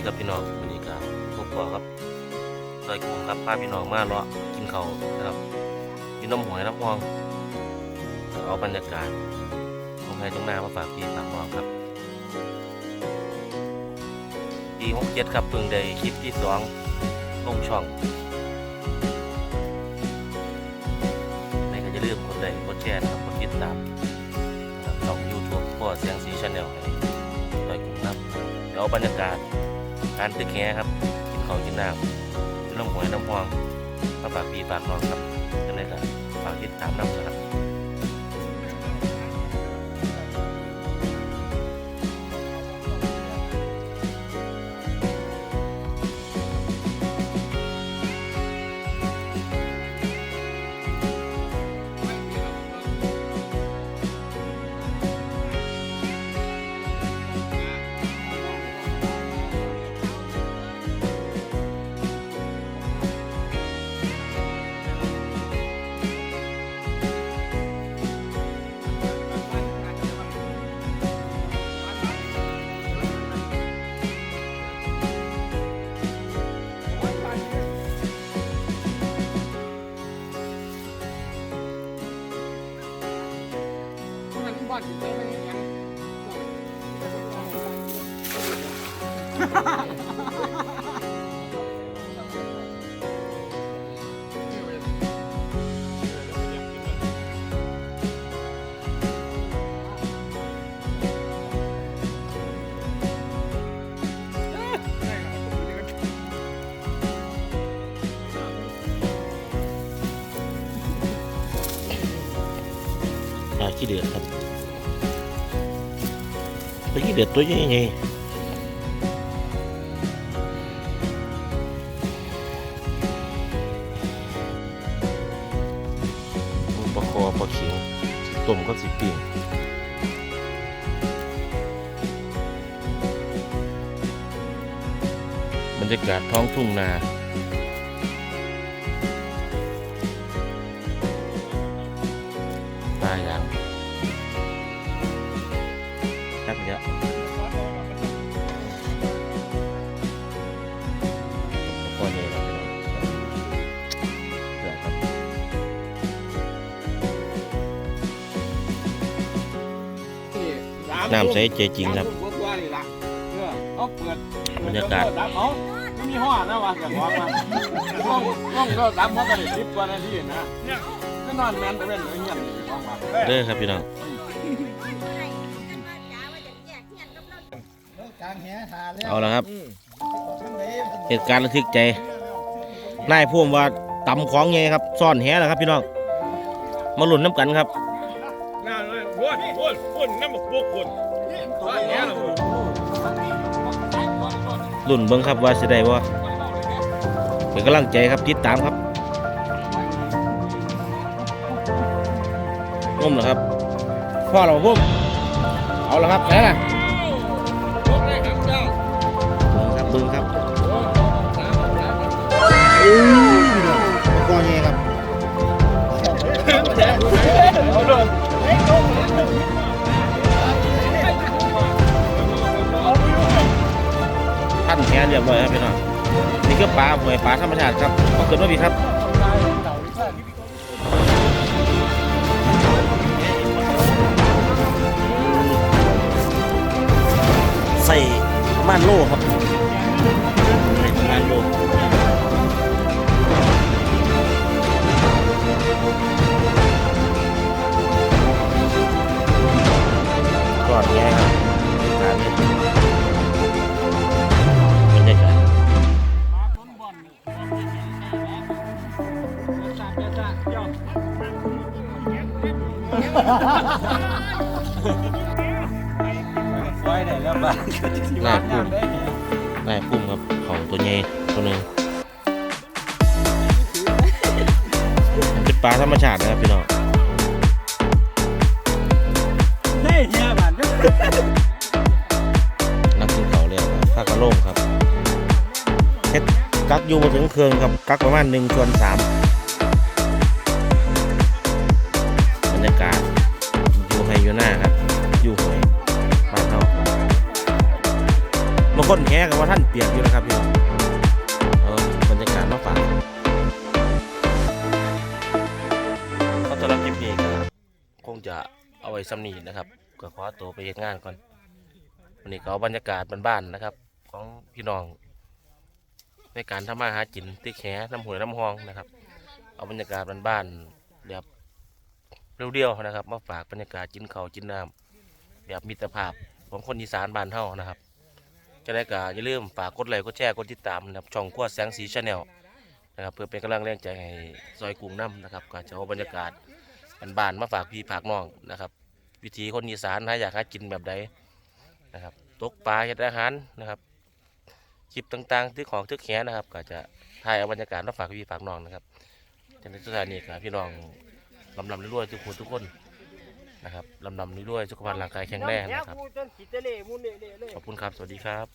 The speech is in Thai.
ดีครับพี่น้องวันนี้ครับพบกับครับซอยกุ้งครับพาพี่น้องมาเลาะกินเขาวนะครับกินน้ำหวยน้ำพองเอาบรรยากาศของไทยตรงหน้ามาฝากพี่ฝากน้องครับปีหกเจ็ดครับเพิ่งได้คลิปที่สองลงช่องในก็จะลืมกดไลค์กดแชร์นะครับกดติดตามนะครับช่องยูทูบพ่อเสียงสีชาแนลให้ซอยกุ้งครับเดี๋ยวบรรยากาศ การตึกแง่ครับกินข้าวกินน้ำกินน้ำหวยน้ำพองมาปากพี่ฝากนองครับจังเลยก็ฝากติดตามน้ำนะครับ อนไปเลยยังปลาขี้เดือดครับ ปลาขี้เดือดตัวใหญ่ไงปลาคอปลาเขียวต้มก็สิปิ้งบรรยากาศท้องทุ่งนาปลาอย่าง น้ำใสใจจริงครับเปิดบรรยากาศ ไม่มีห้อนะวะอย่างว่ามาห้องห้องก็สามห้องก็ได้สิบกว่านาทีนะก็นอนแมนแต่เป็นเงี้ยห้องมาเด้อครับพี่น้องเอาละครับเหตุการณ์ระทึกใจนายพ่วงว่าตำของไงครับซ่อนแหแล้วครับพี่น้อง มาหลุนน้ำกันครับ น้ำมันพวกพ่นว่าอย่างนี้เหรอหลุนเบิ้งครับว่าสิได้บ่เป็นกำลังใจครับติดตามครับงมเหรอครับพ่อเราพุ่มเอาละครับแค่ละพวกได้ครับเจ้าเบิ้งครับเบิ้งครับอู้ รียบร้อยครับพี่น้องนี่ก็ปลาหวยปลาธรรมชาติครับขอบคุณมากพี่ครับ ไว้ได้แล้วบ้างนายพุ่มนายพุ่มครับเขาตัวใหญ่ตัวหนึ่งมันเป็นปลาธรรมชาตินะครับพี่น้องเฮ้เฮียบ้านนักกินเขาเรียกว่าผ้ากระโล่งครับเฮ็ดกักอยู่มาถึงเครื่องครับกักประมาณหนึ่งส่วนสาม ก้นแห่กับว่าท่านเปียกอยู่นะครับพี่น้องเออบรรยากาศมาฝากก็สำหรับคลิปนี้ก็คงจะเอาไว้ซ้ำนี้นะครับก็ขอตัวไปเฮ็ดงานก่อนวันนี้ก็บรรยากาศบ้านๆนะครับ ของพี่น้อง ในการทำมาหากินที่แขน้ำหวยน้ำหองนะครับ เอาบรรยากาศบ้านๆแบบเรียวๆนะครับ มาฝากบรรยากาศกินเขาวกินน้ำแบบมิตรภาพของคนอีสานบ้านเฮานะครับ จะได้ก็อย่าลืมฝากกดไลค์กดแชร์กดติดตามนะครับช่องขั้วแสงสีชาแนลนะครับเพื่อเป็นกำลังแรงใจให้ซอยกรุงน้ำนะครับก็จะเอาบรรยากาศบ้านๆมาฝากพี่ฝากน้องนะครับวิธีคนอีสานหาอยากหากินแบบใดนะครับตกปลาเฮ็ดอาหารนะครับคลิปต่างๆที่ของทึกแขนนะครับ ก็จะถ่ายเอาบรรยากาศมาฝากพี่ฝากน้องนะครับจนในสุดท้านี้ก็พี่น้องลำลำรวยๆทุกคนทุกคน นะครับลำลำรวยๆสุขภาพร่างกายแข็งแรงนะครับ ขอบคุณครับ สวัสดีครับ